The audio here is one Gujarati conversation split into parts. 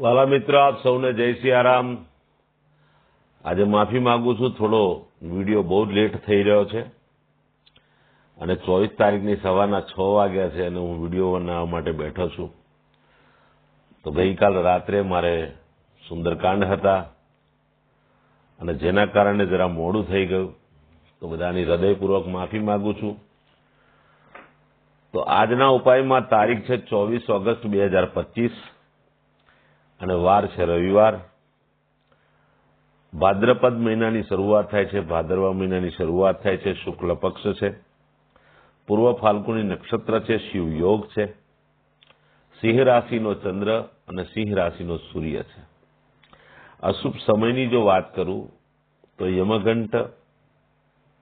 વાલા મિત્રો, આપ સૌને જય સિયારામ. આજે માફી માંગુ છું, થોડો વીડિયો બહુ લેટ થઈ રહ્યો છે અને ચોવીસ તારીખની સવારના છ વાગ્યા છે અને હું વીડિયો બનાવવા માટે બેઠો છું. તો ગઈકાલ રાત્રે મારે સુંદરકાંડ હતા અને જેના કારણે જરા મોડું થઈ ગયું. તો બધાની હૃદયપૂર્વક માફી માંગુ છું. તો આજના ઉપાયમાં તારીખ છે ચોવીસ ઓગસ્ટ બે હજાર પચીસ. અને વાર છે રવિવાર. ભાદ્રપદ મહિનાની શરૂઆત થાય છે, ભાદરવા મહિનાની શરૂઆત થાય છે, શુક્લ પક્ષ છે. પૂર્વ ફાલ્ગુની નક્ષત્ર છે, શિવ યોગ છે. સિંહ રાશિનો ચંદ્ર અને સિંહ રાશિનો સૂર્ય છે. અશુભ સમયની જો વાત કરું, તો યમઘંટ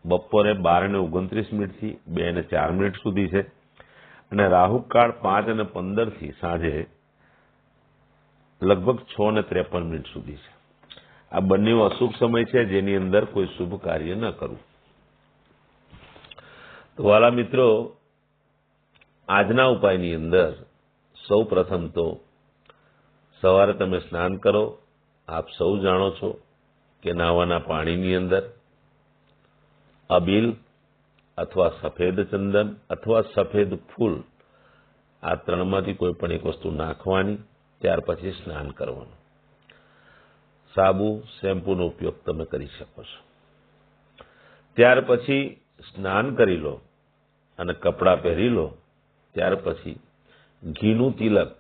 બપોરે બાર ને ઓગણત્રીસ મિનિટથી બે ને ચાર મિનિટ સુધી છે. અને રાહુકાળ પાંચ અને પંદરથી સાંજે લગભગ છ ને ત્રેપન મિનિટ સુધી છે. આ બંને અશુભ સમય છે, જેની અંદર કોઈ શુભ કાર્ય ન કરવું. તો વાલા મિત્રો, આજના ઉપાયની અંદર સૌ પ્રથમ તો સવારે તમે સ્નાન કરો, આપ સૌ જાણો છો કે નાવાના પાણીની અંદર અબીલ અથવા સફેદ ચંદન અથવા સફેદ ફૂલ આ ત્રણમાંથી કોઈ પણ એક વસ્તુ નાખવાની ત્યાર પછી સ્નાન કરવાનું. સાબુ, શેમ્પૂનો ઉપયોગ તમે કરી શકો છો. ત્યાર પછી સ્નાન કરી લો અને કપડાં પહેરી લો. ત્યાર પછી ઘીનું તિલક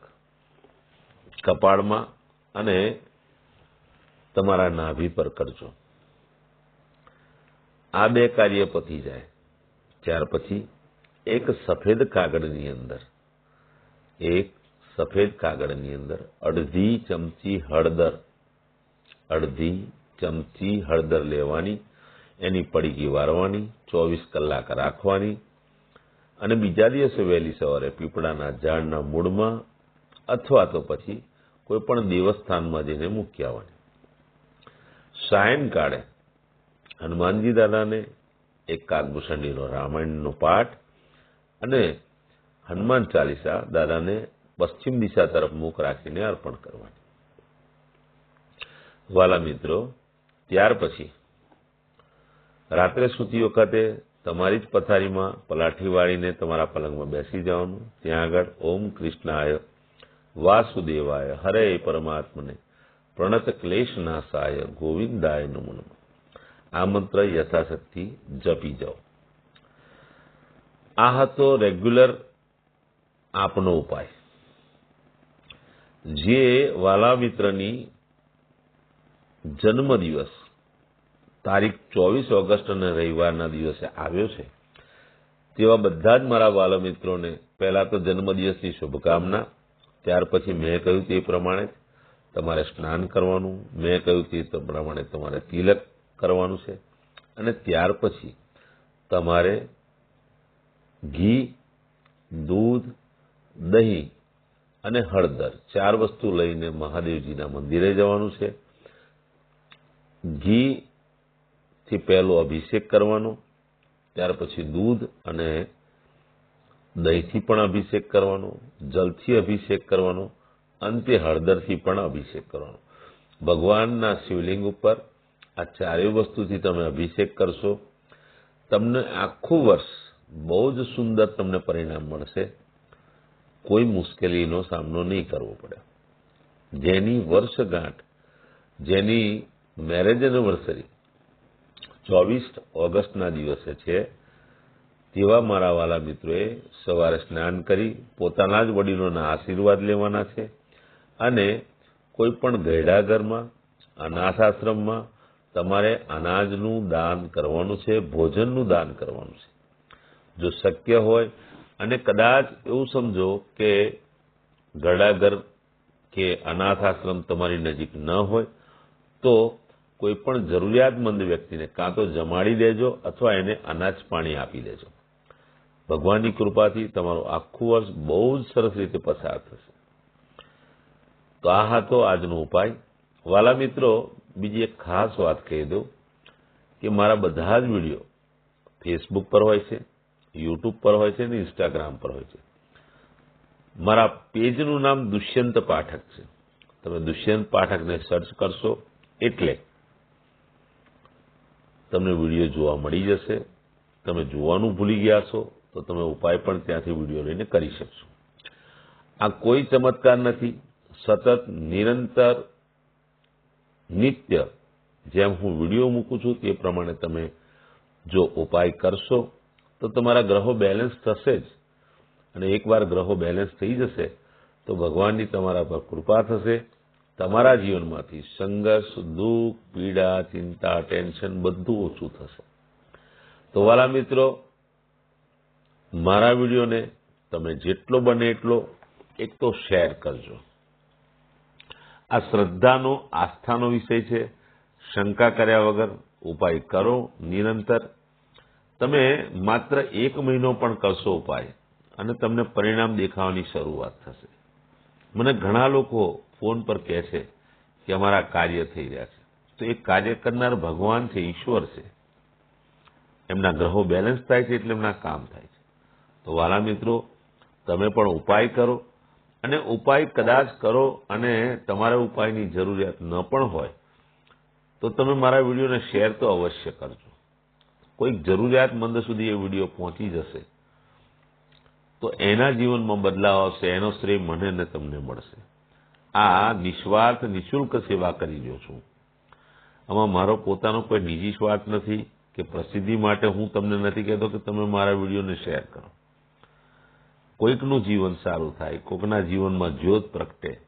કપાળમાં અને તમારા નાભી પર કરજો. આ બે કાર્ય પતી જાય. ત્યાર પછી એક સફેદ કાગળની અંદર એક સફેદ કાગળની અંદર અડધી ચમચી હળદર, અડધી ચમચી હળદર લેવાની, એની પડીકી વારવાની, ચોવીસ કલાક રાખવાની અને બીજા દિવસે વહેલી સવારે પીપળાના ઝાડના મૂળમાં અથવા તો પછી કોઈ પણ દેવસ્થાનમાં જઈને મૂકી આવવાની. સાયંકાળે હનુમાનજી દાદાને એક કાગભૂષણીનો રામાયણનો પાઠ અને હનુમાન ચાલીસા દાદાને પશ્ચિમ દિશા તરફ મુખ રાખીને અર્પણ કરવાની. વાલા મિત્રો, ત્યાર પછી રાત્રે સૂતી વખતે તમારી જ પથારીમાં પલાઠી વાળીને તમારા પલંગમાં બેસી જવાનું. ત્યાં આગળ ઓમ કૃષ્ણાય વાસુદેવાય હરે પરમાત્મને પ્રણત ક્લેશ નાશાય ગોવિંદાય નમો આ મંત્ર યથાશક્તિ જપી જાઓ. આ હતો રેગ્યુલર આપનો ઉપાય. જે વાલા મિત્રની જન્મદિવસ, તારીખ ચોવીસ ઓગસ્ટ અને રવિવારના દિવસે આવ્યો છે, તેવા બધા જ મારા વાલા મિત્રોને પહેલા તો જન્મદિવસની શુભકામના, ત્યાર પછી મેં કહ્યું તે પ્રમાણે તમારે સ્નાન કરવાનું, મેં કહ્યું તે પ્રમાણે તમારે તિલક કરવાનું છે, અને ત્યાર પછી તમારે ઘી, દૂધ, દહીં અને હળદર. ચાર વસ્તુ લઈને મહાદેવજીના મંદિરે જવાનું છે. ઘી થી પહેલો અભિષેક કરવાનો, ત્યાર પછી દૂધ અને દહીંથી પણ અભિષેક કરવાનો, જલથી અભિષેક કરવાનો, અંતે હળદરથી પણ અભિષેક કરવાનો. ભગવાનના શિવલિંગ ઉપર આ ચારેય વસ્તુથી તમે અભિષેક કરશો. તમને આખું વર્ષ બહુ જ સુંદર તમને પરિણામ મળશે. કોઈ મુશ્કેલીનો સામનો નહીં કરવો પડે. જેની વર્ષગાંઠ, જેની મેરેજ એનિવર્સરી ચોવીસ ઓગસ્ટના દિવસે છે, તેવા મારા વાલા મિત્રોએ સવારે સ્નાન કરી પોતાના જ વડીલોના આશીર્વાદ લેવાના છે અને કોઈ પણ ગયડા ઘરમાં અનાથ આશ્રમમાં તમારે અનાજનું દાન કરવાનું છે, ભોજનનું દાન કરવાનું છે. જો શક્ય હોય અને કદાચ એવું સમજો કે ગરડાઘર કે અનાથ આશ્રમ તમારી નજીક ન હોય, તો કોઈ પણ જરૂરિયાતમંદ વ્યક્તિને કાં તો જમાડી દેજો અથવા એને અનાજ પાણી આપી દેજો. ભગવાનની કૃપાથી તમારું આખું વર્ષ બહુ જ સરસ રીતે પસાર થશે. તો આ હતો આજનો ઉપાય. વાલા મિત્રો, બીજી એક ખાસ વાત કહી દઉં કે મારા બધા જ વીડિયો ફેસબુક પર હોય છે. યુટ્યુબ પર હોય છે અને ઇન્સ્ટાગ્રામ પર હોય છે. મારા પેજનું નામ દુષ્યંત પાઠક છે. તમે દુષ્યંત પાઠકને સર્ચ કરશો એટલે તમને વીડિયો જોવા મળી જશે. તમે જોવાનું ભૂલી ગયા છો તો તમે ઉપાય પણ ત્યાંથી વીડિયો લઈને કરી શકશો. આ કોઈ ચમત્કાર નથી. સતત નિરંતર નિત્ય જેમ હું વીડિયો મૂકું છું તે પ્રમાણે તમે જો ઉપાય કરશો તો તમારા ગ્રહો બેલેન્સ થશે જ. અને એકવાર ગ્રહો બેલેન્સ થઈ જશે, તો ભગવાનની તમારા પર કૃપા થશે. તમારા જીવનમાંથી સંઘર્ષ, દુઃખ, પીડા, ચિંતા, ટેન્શન બધું ઓછું થશે. તો વાલા મિત્રો, મારા વિડીયોને તમે જેટલો બને એટલો એક તો શેર કરજો. આ શ્રદ્ધાનો, આસ્થાનો વિષય છે. શંકા કર્યા વગર ઉપાય કરો, નિરંતર તમે માત્ર એક મહિનો પણ કરશો ઉપાય અને તમને પરિણામ દેખાવાની શરૂઆત થશે. મને ઘણા લોકો ફોન પર કહે છે કે અમારા કાર્ય થઈ રહ્યા છે. તો એ કાર્ય કરનાર ભગવાન છે, ઈશ્વર છે. એમના ગ્રહો બેલેન્સ થાય છે એટલે એમના કામ થાય છે. તો વાલા મિત્રો, તમે પણ ઉપાય કરો અને ઉપાય કદાચ કરો અને તમારા ઉપાયની જરૂરિયાત ન પણ હોય, તો તમે મારા વિડીયોને શેર તો અવશ્ય કરજો. કોઈક જરૂરિયાતમંદ સુધી એ વીડિયો પહોંચી જશે. તો એના જીવનમાં બદલાવ આવશે, એનો શ્રેય મને ને તમને મળશે. આ નિસ્વાર્થ, નિઃશુલ્ક સેવા કરી રહ્યો છું. આમાં મારો પોતાનો કોઈ નિજી સ્વાર્થ નથી કે પ્રસિદ્ધિ માટે હું તમને નથી કહેતો કે તમે મારા વિડીયોને શેર કરો. કોઈકનું જીવન સારું થાય કોઈકના જીવનમાં જ્યોત પ્રગટે,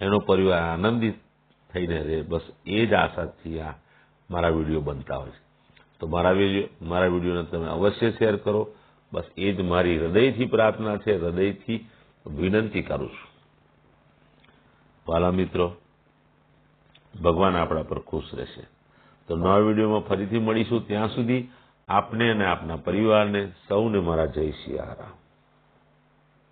એનો પરિવાર આનંદિત થઈને રહે. બસ એ જ આશાથી આ મારા વીડિયો બનતા હોય છે. તો મારા મારા વિડીયોને તમે અવશ્ય શેર કરો. બસ એ જ મારી હૃદયથી પ્રાર્થના છે, હૃદયથી વિનંતી કરું છું. વાલા મિત્રો, ભગવાન આપણા પર ખુશ રહેશે. તો નવા વિડીયોમાં ફરીથી મળીશું. ત્યાં સુધી આપને અને આપના પરિવારને સૌને મારા જય સિયારામ